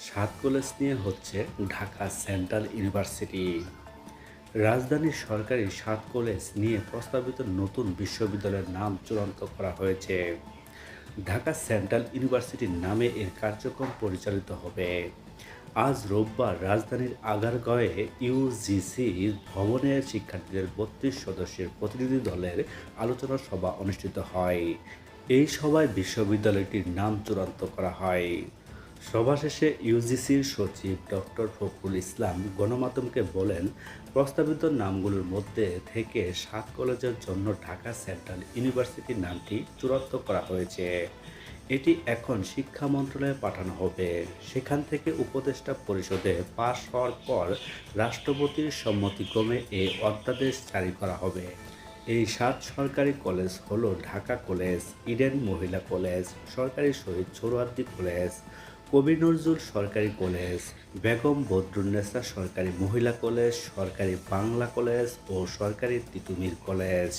সাত কলেজ নিয়ে হচ্ছে ঢাকা সেন্ট্রাল ইউনিভার্সিটি। রাজধানীর সরকারি সাত কলেজ নিয়ে প্রস্তাবিত নতুন বিশ্ববিদ্যালয়ের নাম চূড়ান্ত করা হয়েছে। ঢাকা সেন্ট্রাল ইউনিভার্সিটির নামে এর কার্যক্রম পরিচালিত হবে। আজ রোববার রাজধানীর আগারগাঁওয়ে ইউজিসি ভবনের শিক্ষার্থীদের বত্রিশ সদস্যের প্রতিনিধি দলের আলোচনা সভা অনুষ্ঠিত হয়। এই সভায় বিশ্ববিদ্যালয়টির নাম চূড়ান্ত করা হয়। সভা শেষে ইউজিসির সচিব ডক্টর ফখরুল ইসলাম গণমাধ্যমকে বলেন, প্রস্তাবিত নামগুলোর মধ্যে থেকে সাত কলেজের জন্য ঢাকা সেন্ট্রাল ইউনিভার্সিটির নামটি চূড়ান্ত করা হয়েছে। এটি এখন শিক্ষা মন্ত্রণালয়ে পাঠানো হবে। সেখান থেকে উপদেষ্টা পরিষদে পাশ হওয়ার পর রাষ্ট্রপতির সম্মতিক্রমে এই অধ্যাদেশ জারি করা হবে। এই সাত সরকারি কলেজ হলো ঢাকা কলেজ, ইডেন মহিলা কলেজ, সরকারি শহীদ সোহরাওয়ার্দী কলেজ কবি নজরুল সরকারি কলেজ, বেগম বদরুন্নেসা সরকারি মহিলা কলেজ, সরকারি বাংলা কলেজ ও সরকারি তিতুমির কলেজ।